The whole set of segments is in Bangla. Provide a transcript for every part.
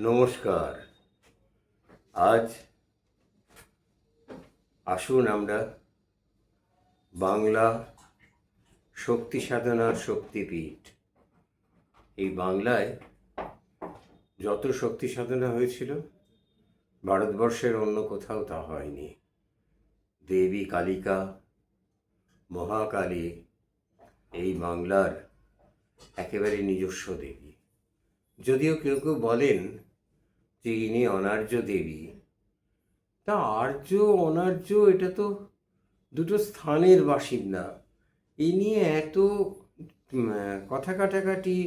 নমস্কার। আজ আসুন আমরা বাংলা শক্তি সাধনার শক্তিপীঠ। এই বাংলায় যত শক্তি সাধনা হয়েছিল, ভারতবর্ষের অন্য কোথাও তা হয়নি। দেবী কালিকা, মহাকালী, এই বাংলার একেবারে নিজস্ব দেবী। যদিও কেউ কেউ বলেন যে ইনি অনার্য দেবী। তা আর্য, অনার্য, এটা তো দুটো স্থানের বাসিন্দা। এই নিয়ে এত কথা কাটাকাটি,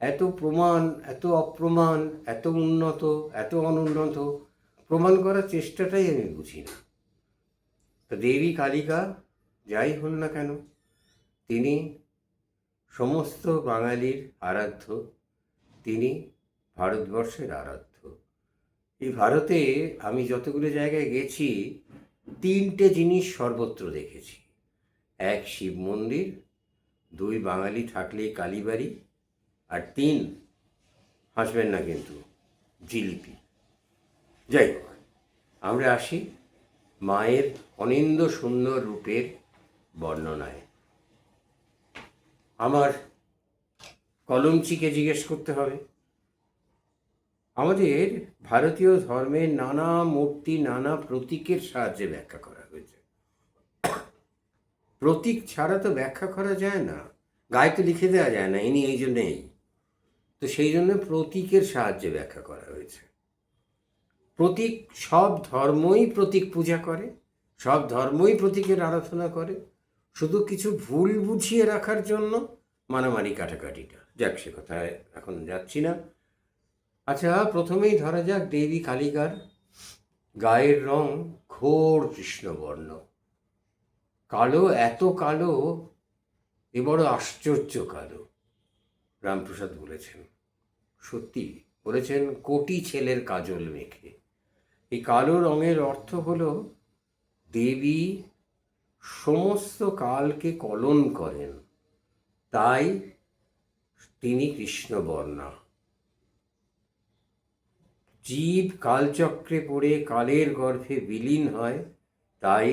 এত প্রমাণ, এত অপ্রমাণ, এত উন্নত, এত অনুন্নত প্রমাণ করার চেষ্টাটাই আমি বুঝি না। তো দেবী কালিকা, যাই হন না কেন, তিনি সমস্ত বাঙালির আরাধ্য, তিনি ভারতবর্ষের আরাধ্য। এই ভারতে আমি যতগুলো জায়গায় গেছি, তিনটে জিনিস সর্বত্র দেখেছি। এক শিব মন্দির, দুই বাঙালি থাকলেই কালীবাড়ি আর তিন হাসবেন না কিন্তু, জিলিপি। যাই হোক, আমরা আসি মায়ের অনিন্দ সুন্দর রূপের বর্ণনায়। আমার কলমচিকে জিজ্ঞেস করতে হবে। আমাদের ভারতীয় ধর্মের নানা মূর্তি, নানা প্রতীকের সাহায্যে ব্যাখ্যা করা হয়েছে। প্রতীক ছাড়া তো ব্যাখ্যা করা যায় না। গায়ে তো লিখে দেওয়া যায় না, ইনি এই জন্যেই। তো সেই জন্য প্রতীকের সাহায্যে ব্যাখ্যা করা হয়েছে। প্রতীক সব ধর্মই প্রতীক পূজা করে, সব ধর্মই প্রতীকের আরাধনা করে। শুধু কিছু ভুল বুঝিয়ে রাখার জন্য মারামারি কাটাকাটিটা। যাক, সে কথায় এখন যাচ্ছি না। আচ্ছা প্রথমেই ধরা যাক দেবী কালিকার গায়ের রং ঘোর কৃষ্ণবর্ণ। কালো, এত কালো, এ বড় আশ্চর্য কালো, রামপ্রসাদ বলেছেন। সত্যি, বলেছেন কোটি ছেলের কাজল মেখে। এই কালো রঙের অর্থ হলো দেবী সমস্ত কালকে কলন করেন, তাই তিনি কৃষ্ণবর্ণা। জীব কালচক্রে পড়ে কালের গর্ভে বিলীন হয়, তাই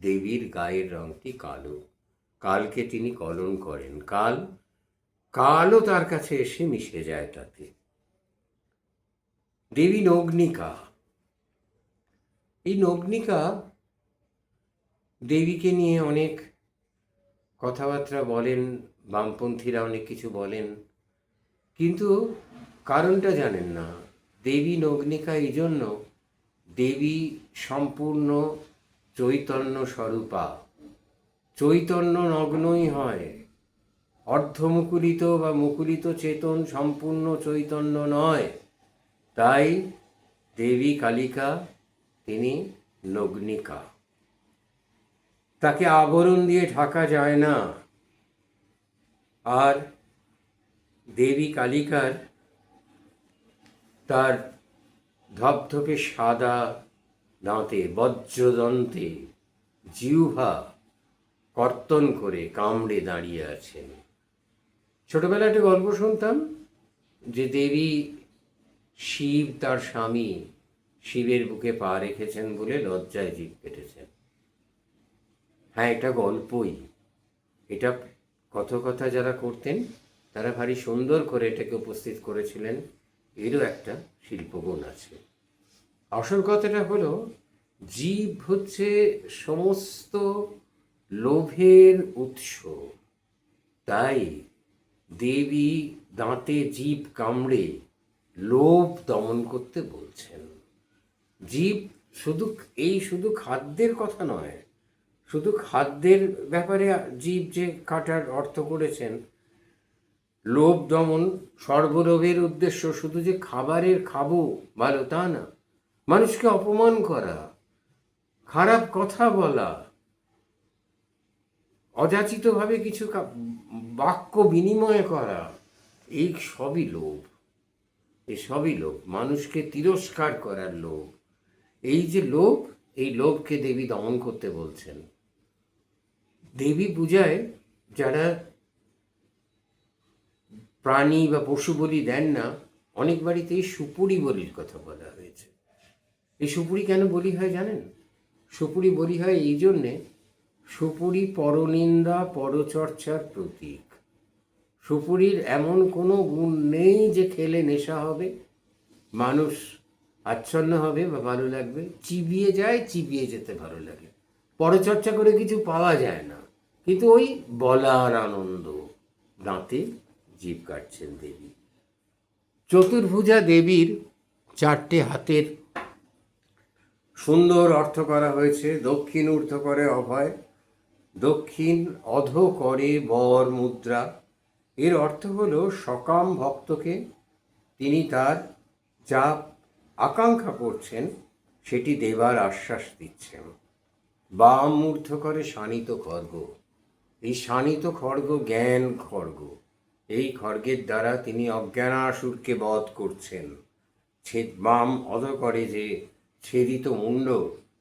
দেবীর গায়ের রংটি কালো। কালকে তিনি কলন করেন, কাল, কালও তার কাছে এসে মিশে যায় তাতে। দেবী নগ্নিকা, এই নগ্নিকা দেবীকে নিয়ে অনেক কথাবার্তা বলেন, বামপন্থীরা অনেক কিছু বলেন, কিন্তু কারণটা জানেন না। দেবী নগ্নিকা এই জন্য দেবী সম্পূর্ণ চৈতন্য স্বরূপা। চৈতন্য নগ্নই হয়। অর্ধমুকুলিত বা মুকুলিত চেতন সম্পূর্ণ চৈতন্য নয়। তাই দেবী কালিকা, তিনি নগ্নিকা। তাকে আবরণ দিয়ে ঢাকা যায় না। আর দেবী কালিকার তার ধপধপে সাদা দাঁতে, বজ্রদন্তে জিহ্বা কর্তন করে কামড়ে দাঁড়িয়ে আছেন ছোটবেলায় একটা গল্প শুনতাম যে দেবী শিব তার স্বামী শিবের বুকে পা রেখেছেন বলে লজ্জায় জিভ কেটেছেন। হ্যাঁ এটা গল্পই। এটা কথকথা যারা করতেন, তারা ভারী সুন্দর করে এটাকে উপস্থিত করেছিলেন। এরও একটা শিল্পগুণ আছে। আসল কথাটা হলো, জীব হচ্ছে সমস্ত লোভের উৎস। তাই দেবী দাঁতে জীব কামড়ে লোভ দমন করতে বলছেন। জীব শুধু এই শুধু খাদ্যের কথা নয়, শুধু খাদ্যের ব্যাপারে জীব যে কাটার অর্থ করেছেন লোভ দমন সর্বলোভের উদ্দেশ্য শুধু যে খাবারের খাব, ভালো তা না। মানুষকে অপমান করা, খারাপ কথা বলা, অযাচিতভাবে কিছু বাক্য বিনিময় করা, এই সবই লোভ। এই সবই লোভ। মানুষকে তিরস্কার করার লোভ। এই যে লোভ, এই লোভকে দেবী দমন করতে বলছেন। দেবী পূজায় যারা প্রাণী বা পশু বলি দেন না, অনেক বাড়িতেই সুপুরি বলির কথা বলা হয়েছে। এই সুপুরি কেন বলি হয় জানেন? সুপুরি বলি হয় এই জন্যে, সুপুরি পরনিন্দা, পরচর্চার প্রতীক। সুপুরির এমন কোনো গুণ নেই যে খেলে নেশা হবে, মানুষ আচ্ছন্ন হবে বা ভালো লাগবে, চিবিয়ে যায়, চিবিয়ে যেতে ভালো লাগে। পরচর্চা করে কিছু পাওয়া যায় না। কিন্তু ওই বলার আনন্দ, দাঁতে জীব কাটছেন দেবী। চতুর্ভুজা দেবীর চারটে হাতের সুন্দর অর্থ করা হয়েছে, দক্ষিণ ঊর্ধ্ব করে অভয়, দক্ষিণ অধ করে বর মুদ্রা। এর অর্থ হলো সকাম ভক্তকে তিনি তার যা আকাঙ্ক্ষা করছেন, সেটি দেবার আশ্বাস দিচ্ছেন। বাম ঊর্ধ্ব করে শানিত খর্গ এই শানিত খড়গ জ্ঞান খড়গ। এই খড়গের দ্বারা তিনি অজ্ঞানাসুরকে বধ করছেন। ছেদ বাম অধ করে যে ছেদিত মুণ্ড,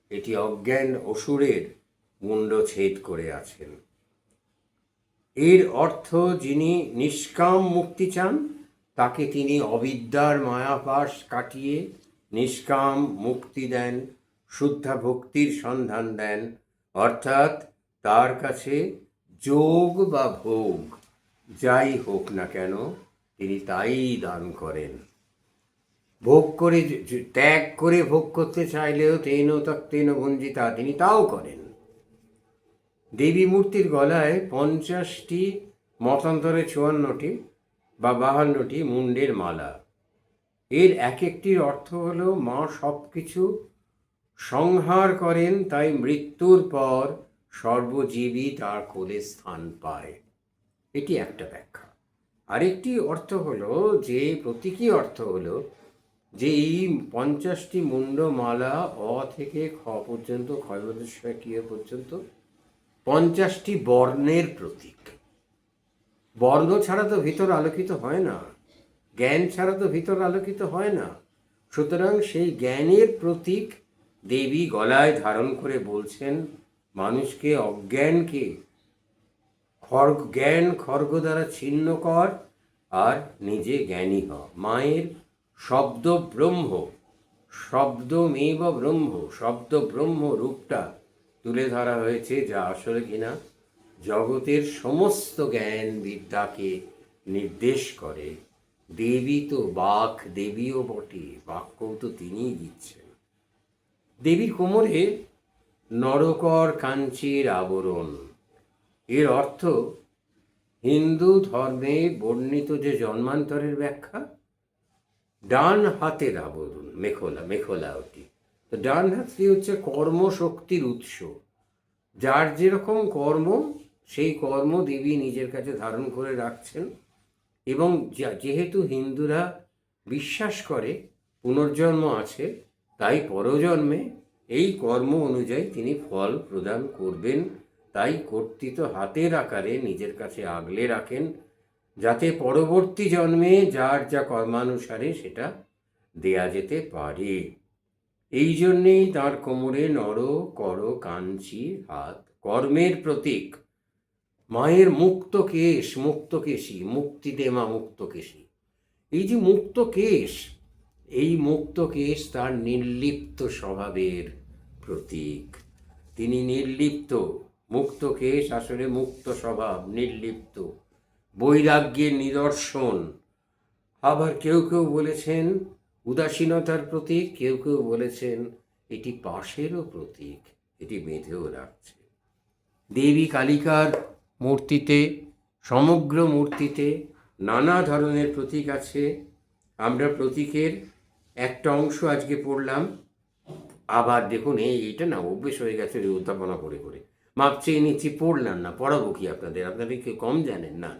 এটি অজ্ঞান অসুরের মুণ্ড ছেদ করে আছেন। এর অর্থ যিনি নিষ্কাম মুক্তি চান, তাকে তিনি অবিদ্যার মায়াপাশ কাটিয়ে নিষ্কাম মুক্তি দেন, শুদ্ধা ভক্তির সন্ধান দেন, অর্থাৎ তার কাছে যোগ বা ভোগ যাই হোক না কেন, তিনি তাই দান করেন। ভোগ করে ত্যাগ করে ভোগ করতে চাইলেও তেন তক্তেন ভঞ্জিতা তিনি তাও করেন। দেবী মূর্তির গলায় পঞ্চাশটি, মতান্তরে চুয়ান্নটি বা বাহান্নটি মুন্ডের মালা। এর এক একটির অর্থ হলো, মা সব কিছু সংহার করেন, তাই মৃত্যুর পর সর্বজীবী তার কোলে স্থান পায়। এটি একটা ব্যাখ্যা। আরেকটি অর্থ হলো যে, প্রতীকী অর্থ হলো যে, এই পঞ্চাশটি মুন্ডমালা অ থেকে খ পর্যন্ত কিয়ে পর্যন্ত, পঞ্চাশটি বর্ণের প্রতীক। বর্ণ ছাড়া তো ভিতর আলোকিত হয় না। জ্ঞান ছাড়া তো ভিতর আলোকিত হয় না। সুতরাং সেই জ্ঞানের প্রতীক দেবী গলায় ধারণ করে বলছেন, মানুষকে অজ্ঞানকে খড়গ জ্ঞান খর্গ দ্বারা ছিন্ন কর আর নিজে জ্ঞানী হ। মায়ের শব্দ ব্রহ্ম, শব্দমেব ব্রহ্ম, শব্দ ব্রহ্ম রূপটা তুলে ধরা হয়েছে যা আসলে কিনা জগতের সমস্ত জ্ঞান বিদ্যাকে নির্দেশ করে। দেবী তো বাক, দেবীও বটে, বাক্যও তো তিনিই দিচ্ছেন। দেবীর কোমরে নরকর কাঞ্চির আবরণ এর অর্থ, হিন্দু ধর্মে বর্ণিত যে জন্মান্তরের ব্যাখ্যা, ডান হাতের আবরণ মেখলা মেখলা ওটি তো ডান হাতটি হচ্ছে কর্মশক্তির উৎস। যার যেরকম কর্ম, সেই কর্ম দেবী নিজের কাছে ধারণ করে রাখছেন। এবং যেহেতু হিন্দুরা বিশ্বাস করে, পুনর্জন্ম আছে, তাই পরজন্মে এই কর্ম অনুযায়ী তিনি ফল প্রদান করবেন। তাই কর্তৃত হাতের আকারে নিজের কাছে আগলে রাখেন, যাতে পরবর্তী জন্মে যার যা কর্মানুসারে সেটা দেয়া যেতে পারে। এই জন্যেই তার কোমরে নর, কর, কাঞ্চি, হাত, কর্মের প্রতীক, মায়ের মুক্ত কেশ, মুক্ত কেশী, মুক্তি দে মা মুক্ত কেশী। এই যে মুক্ত কেশ, এই মুক্ত কেশ তার নির্লিপ্ত স্বভাবের প্রতীক। তিনি নির্লিপ্ত মুক্ত কেশ আসলে মুক্ত স্বভাব, নির্লিপ্ত। বৈরাগ্যের নিদর্শন। আবার কেউ কেউ বলেছেন, উদাসীনতার প্রতীক। কেউ কেউ বলেছেন, এটি পাশেরও প্রতীক, এটি বেঁধেও রাখছে। দেবী কালিকার মূর্তিতে, সমগ্র মূর্তিতে নানা ধরনের প্রতীক আছে। আমরা প্রতীকের একটা অংশ আজকে পড়লাম। আবার দেখুন, এই এইটা না অভ্যেস হয়ে গেছে উদ্যাপনা করে করে। মাপ চেয়ে নিচ্ছি পড়লাম না, পড়াবো কি আপনাদের? আপনাদের কেউ কম জানেন? না।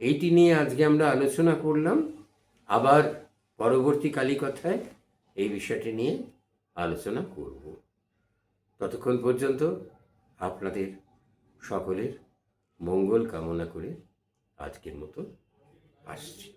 এইটি নিয়ে আজকে আমরা আলোচনা করলাম, আবার পরবর্তী কালিকথায় এই বিষয়টি নিয়ে আলোচনা করব। ততক্ষণ পর্যন্ত আপনাদের সকলের মঙ্গল কামনা করে আজকের মতো আসছি।